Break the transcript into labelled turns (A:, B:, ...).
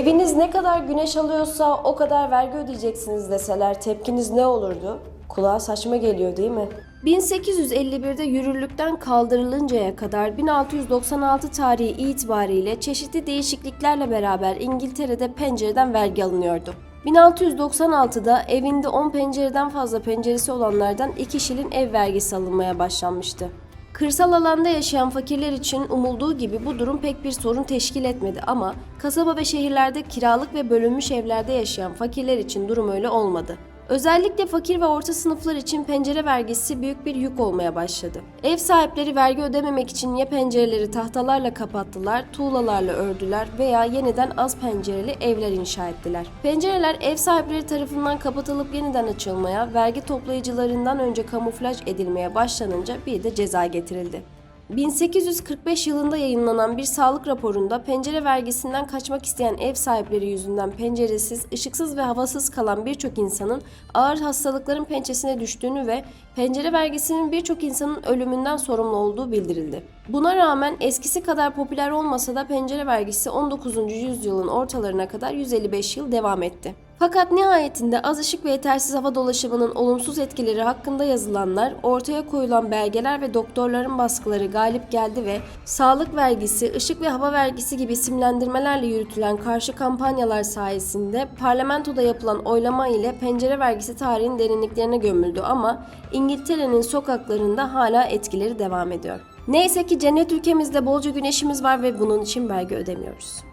A: Eviniz ne kadar güneş alıyorsa o kadar vergi ödeyeceksiniz deseler tepkiniz ne olurdu? Kulağa saçma geliyor değil mi? 1851'de yürürlükten kaldırılıncaya kadar 1696 tarihi itibariyle çeşitli değişikliklerle beraber İngiltere'de pencereden vergi alınıyordu. 1696'da evinde 10 pencereden fazla penceresi olanlardan 2 kişinin ev vergisi alınmaya başlanmıştı. Kırsal alanda yaşayan fakirler için umulduğu gibi bu durum pek bir sorun teşkil etmedi ama kasaba ve şehirlerde kiralık ve bölünmüş evlerde yaşayan fakirler için durum öyle olmadı. Özellikle fakir ve orta sınıflar için pencere vergisi büyük bir yük olmaya başladı. Ev sahipleri vergi ödememek için ya pencereleri tahtalarla kapattılar, tuğlalarla ördüler veya yeniden az pencereli evler inşa ettiler. Pencereler ev sahipleri tarafından kapatılıp yeniden açılmaya, vergi toplayıcılarından önce kamuflaj edilmeye başlanınca bir de ceza getirildi. 1845 yılında yayınlanan bir sağlık raporunda pencere vergisinden kaçmak isteyen ev sahipleri yüzünden penceresiz, ışıksız ve havasız kalan birçok insanın ağır hastalıkların pençesine düştüğünü ve pencere vergisinin birçok insanın ölümünden sorumlu olduğu bildirildi. Buna rağmen eskisi kadar popüler olmasa da pencere vergisi 19. yüzyılın ortalarına kadar 155 yıl devam etti. Fakat nihayetinde az ışık ve yetersiz hava dolaşımının olumsuz etkileri hakkında yazılanlar, ortaya koyulan belgeler ve doktorların baskıları galip geldi ve sağlık vergisi, ışık ve hava vergisi gibi isimlendirmelerle yürütülen karşı kampanyalar sayesinde parlamentoda yapılan oylama ile pencere vergisi tarihin derinliklerine gömüldü ama İngiltere'nin sokaklarında hala etkileri devam ediyor. Neyse ki cennet ülkemizde bolca güneşimiz var ve bunun için vergi ödemiyoruz.